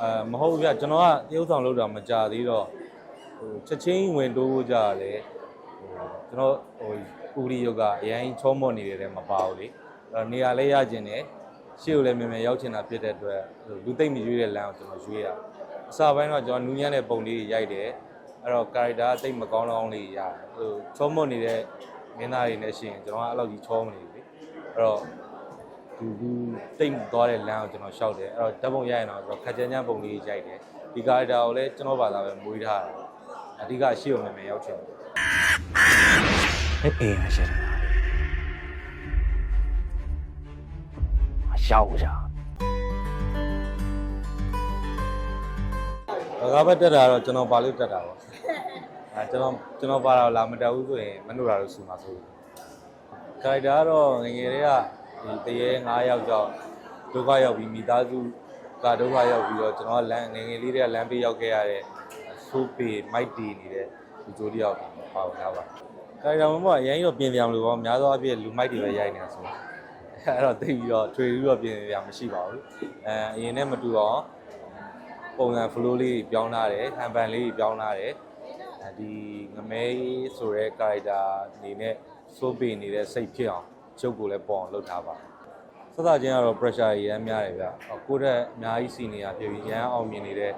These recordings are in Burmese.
အဲမဟုတ်ဘူးဗျကျွန်တော်ကတရုပ်ဆောင်လုပ်တာမကြသေးတော့ဟိုချက်ချင်းဝင်တိုးဖို့ကြရလေဟိုကျွန်တော်ဟိုဥရီယောကအရင်ချောမော့နေတယ်မပါဘူးလေအဲ့တော့နေရာလဲရကျင်တယ်ရှေ့ကိုလည်းမြန်မြန်ရောက်ချင်တာဖြစ်တဲ့အတွက်ဟိုလူသိမ့်မရွေးတဲ့လမ်းကိုကျွန်တော်ရွေးရအစပိုင်းတော့ကျွန်တော်နူးညံ့တဲ့ပုံလေးတွေရိုက်တယ်အဲ့တော့ character တိတ်မကောင်းလောင်းလေးရတယ်ဟိုချောမော့နေတဲ့မင်းသားတွေနဲ့ရှိရင်ကျွန်တော်ကအဲ့လောက်ကြီးချောမနေဘူးလေအဲ့တော့ ဒီဒီတိတ်သွားတဲ့လမ်းကိုကျွန်တော်ရှောက်တယ်အဲ့တော့ဓာတ်ပုံရိုက်ရင်တော့ကျွန်တော်ခက်ကြမ်းကြမ်းပုံလေးရိုက်တယ်ဒီကာရက်တာကိုလည်းကျွန်တော်ဘာသာပဲမွေးထားတယ်အဓိကရှေ့ကိုမြန်မြန်ရောက်ချင်တယ်လက်ပေရရှိတယ်အရောက်ကြဘာကဘက်တက်တာတော့ကျွန်တော်ပါလို့တက်တာပေါ့အဲကျွန်တော်ကျွန်တော်ပါတော့လာမတက်ဘူးဆိုရင်မနှုတ်တာလို့ဆိုမှာဆိုကာရက်တာကတော့ငယ်ငယ်လေးက ဒီတရေ9ယောက်ကြောင့်ဒုက္ခရောက်ပြီးမိသားစုကဒုက္ခရောက်ပြီးတော့ကျွန်တော်ကလမ်းငယ်ငယ်လေးတွေကလမ်းပေးရောက်ခဲ့ရတဲ့ဆိုးပေမိုက်တီနေတဲ့လူကြိုးတယောက်ပါဝင်လာပါကာရီတာမမအရင်တော့ပြင်ပြမလို့ပေါ့များသောအားဖြင့်လူမိုက်တွေပဲရိုက်နေတာဆိုတော့အဲ့တော့သိပြီးတော့ထွေပြီးတော့ပြင်ပြမရှိပါဘူးအဲအရင်နဲ့မတူအောင်ပုံစံ flow လေးပြောင်းလာတယ်ဟန်ပန်လေးပြောင်းလာတယ်အဲဒီငမဲဆိုတဲ့ကာရီတာအနေနဲ့စိုးပေနေတဲ့စိတ်ဖြစ်အောင် ချုပ်ကိုလည်းပေါ်အောင်လုပ်ထားပါစသချင်းကတော့ pressure ရမ်းများတယ်ဗျကိုယ့်တက်အများကြီးစီနေရဖြစ်ပြီးရမ်းအောင်မြင်နေတဲ့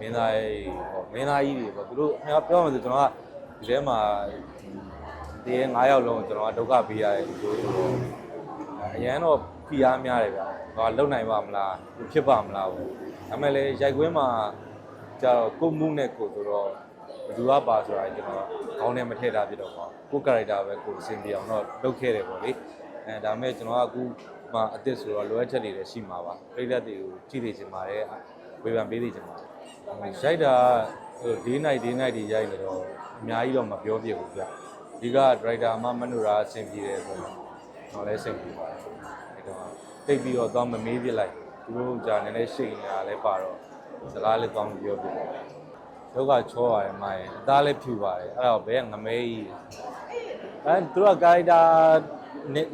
မင်းသားရေးပေါ့မင်းသားကြီးတွေပေါ့သူတို့ပြောမှဆိုကျွန်တော်ကဒီထဲမှာဒီရဲ့9ယောက်လုံးကိုကျွန်တော်ကဒုက္ခပေးရတယ်ဒီလိုဆိုတော့အရန်တော့ဖိအားများတယ်ဗျာ။ဟာလုံနိုင်ပါမလား။ဖြစ်ပါမလားဘူး။ဒါပေမဲ့လည်းရိုက်ကွင်းမှာကျတော့ကိုမှုနဲ့ကိုဆိုတော့ဘယ်သူကပါဆိုတာကျွန်တော်ခေါင်းထဲမထည့်ထားပြတော့ပါဘူး။ကို character ပဲကိုအဆင်ပြေအောင်တော့လုပ်ခဲ့တယ်ပေါ့လေ။ အဲဒါပေမဲ့ကျွန်တော်ကအခုမှအစ်စ်ဆိုတော့လိုအပ်ချက်တွေလည်းရှိမှာပါ။ပြည်သက်တွေကိုကြည့်နေချင်ပါတယ်။ဝေဖန်ပေးနေချင်ပါတယ်။ရိုက်တာဟို day night day night တွေရိုက်နေတော့အများကြီးတော့မပြောပြဘူးဗျ။ဒီကဒရိုက်တာမှမနုရာအဆင်ပြေတယ်ဆိုတော့ကျွန်တော်လည်းအဆင်ပြေပါတယ်အဲ့တော့တိတ်ပြီးတော့သွားမမေးပြလိုက်သူတို့ကြာနေလဲရှိနေတာလည်းပါတော့စကားလည်းကောင်းပြောပြတယ်ဒုက္ခချောရတယ်မရဲ့အသားလည်းဖြူပါတယ်အဲ့တော့ဘဲငမဲကြီးအဲသူတို့ကကာရီတာ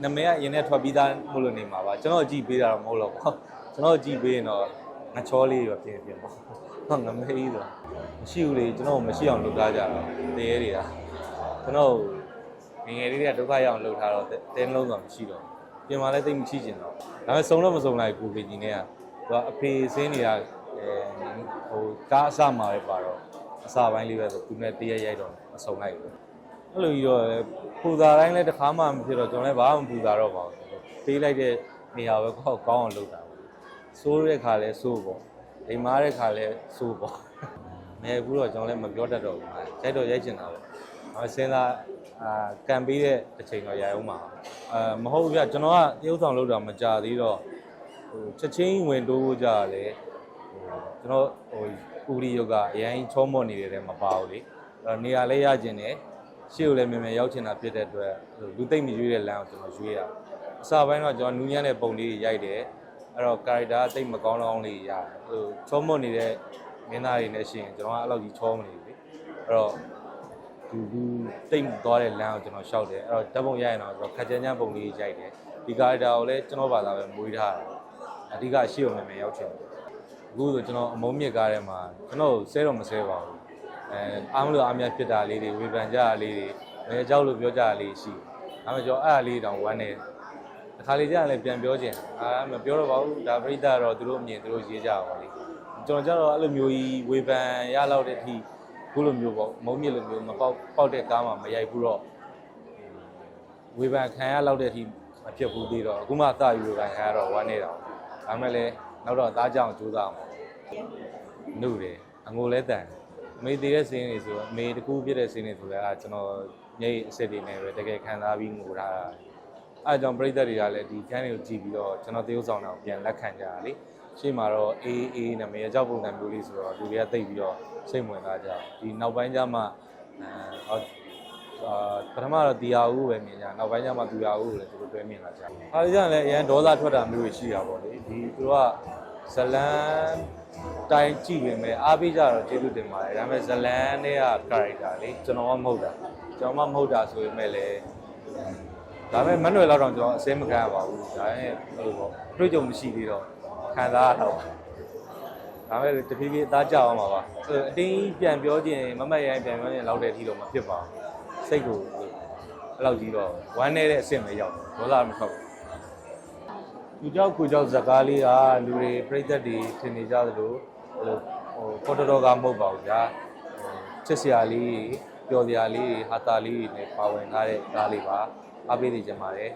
နမဲကအရင်နဲ့ထွက်ပြီးသားမလို့နေမှာပါကျွန်တော်ကြည့်ပေးတာတော့မဟုတ်တော့ဘူးကျွန်တော်ကြည့်ပေးရင်တော့ငချောလေးရောပြင်ပြင်ပေါ့ဟုတ်ငမဲကြီးဆိုမရှိဘူးလေကျွန်တော်မရှိအောင်လုပ်ထားကြတာတရေတွေကကျွန်တော်ငယ်ငယ်လေးတွေကဒုက္ခရောက်အောင်လှုပ်ထားတော့တင်းလုံးတော့မရှိတော့ဘူးပြင်မာလည်းသိပ်မရှိကျင်တော့ဒါပေမဲ့စုံတော့မစုံလိုက်ကိုဗီကြီးနဲ့ကသူကအဖေစင်းနေတာအဲဟိုကားအစမှာပဲပါတော့အစာပိုင်းလေးပဲဆိုသူနဲ့တရက်ရိုက်တော့မစုံလိုက်ဘူး အဲ့လိုကြီးတော့ပူတာတိုင်းလည်းတစ်ခါမှမဖြစ်တော့ကျွန်တော်လည်းဘာမှမပူတာတော့ပါဘူးသေးလိုက်တဲ့နေရာပဲကောက်ကောင်းအောင်လုပ်တာပေါ့စိုးတဲ့ခါလဲစိုးပေါ့အိမ်မားတဲ့ခါလဲစိုးပေါ့မဲဘူးတော့ကျွန်တော်လည်းမပြောတတ်တော့ဘူးရိုက်တော့ရိုက်ချင်တာပေါ့အစင်းသားအာကံပေးတဲ့အချိန်တော့ရအောင်ပါအာမဟုတ်ဘူးဗျကျွန်တော်ကတရုပ်ဆောင်လုပ်တာမကြသေးတော့ဟိုချက်ချင်းဝင်တိုးဖို့ကြရလေဟိုကျွန်တော်ဟိုဥရီယောကအရင်ချောမော့နေတယ်မပါဘူးလေအဲ့တော့နေရာလဲရကျင်တယ် ရှေ့ကိုလည်းမြန်မြန်ရောက်ချင်တာဖြစ်တဲ့အတွက်ဟိုလူသိမ့်မရွေးတဲ့လမ်းကိုကျွန်တော်ရွေးရအစပိုင်းတော့ကျွန်တော်နူးညံ့တဲ့ပုံလေးတွေရိုက်တယ်အဲ့တော့ character တိတ်မကောင်းလောင်းလေးရတယ်ဟိုချောမော့နေတဲ့မင်းသားတွေနဲ့ရှိရင်ကျွန်တော်ကအဲ့လောက်ကြီးချောမနေဘူးလေအဲ့တော့ဒီဒီတိတ်သွားတဲ့လမ်းကိုကျွန်တော်ရှောက်တယ်အဲ့တော့ဓာတ်ပုံရိုက်ရင်တော့ကျွန်တော်ခက်ကြမ်းကြမ်းပုံလေးရိုက်တယ်ဒီကာရက်တာကိုလည်းကျွန်တော်ဘာသာပဲမွေးထားတယ်အဓိကရှေ့ကိုမြန်မြန်ရောက်ချင်တယ်အခုဆိုကျွန်တော်အမုံမြစ်ကားထဲမှာကျွန်တော်ဆဲတော့မဆဲပါဘူး အဲအားမလို့အားများဖြစ်တာလေးတွေဝေဖန်ကြတာလေးတွေငယ်ကြောက်လို့ပြောကြတာလေးရှိဒါပေမဲ့ကျွန်တော်အဲ့အလေးတောင်ဝမ်းနေတစ်ခါလေကြာရင်လည်းပြန်ပြောချင်အာမပြောတော့ပါဘူးဒါပရိသတ်တော့သူတို့အမြင်သူတို့ရေးကြပါလိမ့်ကျွန်တော်ကျတော့အဲ့လိုမျိုးကြီးဝေဖန်ရလောက်တဲ့အထိခုလိုမျိုးပေါ့မုံမြစ်လိုမျိုးမပေါက်ပေါက်တဲ့ကားမှမရိုက်ဘူးတော့ဝေဖန်ခံရလောက်တဲ့အထိမဖြစ်ဘူးသေးတော့အခုမှအသာယူဝေဖန်ခံရတော့ဝမ်းနေတာဒါမဲ့လည်းနောက်တော့အသားကြောင်ကြိုးစားအောင်နှုတ်တယ်အငိုလဲတန်အ မေသေးတဲ့စင်းတွေဆိုတော့အမေတကူပြစ်တဲ့စင်းတွေဆိုတော့အဲကျွန်တော်ညိတ်အစ်စ်တွေနဲ့ပဲတကယ်ခံစားပြီးငိုထားတာအဲအကြောင့်ပြိတ္တတွေကလည်းဒီခန်းတွေကိုကြည့်ပြီးတော့ကျွန်တော်တရုပ်ဆောင်တာကိုပြန်လက်ခံကြတာလေရှေ့မှာတော့အေးအေးနာမည်ကြောက်ပုံစံမျိုးလေးဆိုတော့လူတွေကသိပြီးတော့စိတ်ဝင်စားကြတယ်ဒီနောက်ပိုင်းကျမှအဲဟောအာပထမတော့တရားဦးပဲမြင်ကြနောက်ပိုင်းကျမှတရားဦးကိုလည်းသူတို့တွဲမြင်လာကြတယ်။အားကြလည်းအရန်ဒေါသထွက်တာမျိုးရှိတာပေါ့လေဒီသူတို့ကဇလန် တိုင်းကြည့်ပေမဲ့အားပေးကြတော့ကျေးဇူးတင်ပါတယ်ဒါပေမဲ့ဇလန်နဲ့က character လေကျွန်တော်မှမဟုတ်တာကျွန်တော်မှမဟုတ်တာဆိုပေမဲ့လည်းဒါပေမဲ့မနှွယ်လောက်တော့ကျွန်တော်အစင်းမခံရပါဘူးဒါပေမဲ့ဘယ်လိုပေါ့တွေ့ကြုံမရှိသေးတော့ခံစားရတော့ဒါပေမဲ့တဖြည်းဖြည်းအသားကျအောင်ပါပါဆိုတော့အတင်းကြီးပြန်ပြောခြင်းမမတ်ရိုင်းပြန်ပြောခြင်းလောက်တဲ့အထိတော့မဖြစ်ပါဘူးစိတ်ကိုအဲ့လောက်ကြီးတော့ဝမ်းနေတဲ့အဆင့်ပဲရောက်တယ်ဒေါသမထွက်ဘူး သူကြောက်ကိုကြောက်ဇကားလေးကလူတွေပြိသက်တွေထင်နေကြသလိုဟိုဟိုပေါ်တော်ကမဟုတ်ပါဘူးဗျာဟိုချစ်စရာလေးပျော်စရာလေးဟာတာလေးတွေနဲ့ပါဝင်ထားတဲ့ကားလေးပါအားပေးနေကြပါတယ်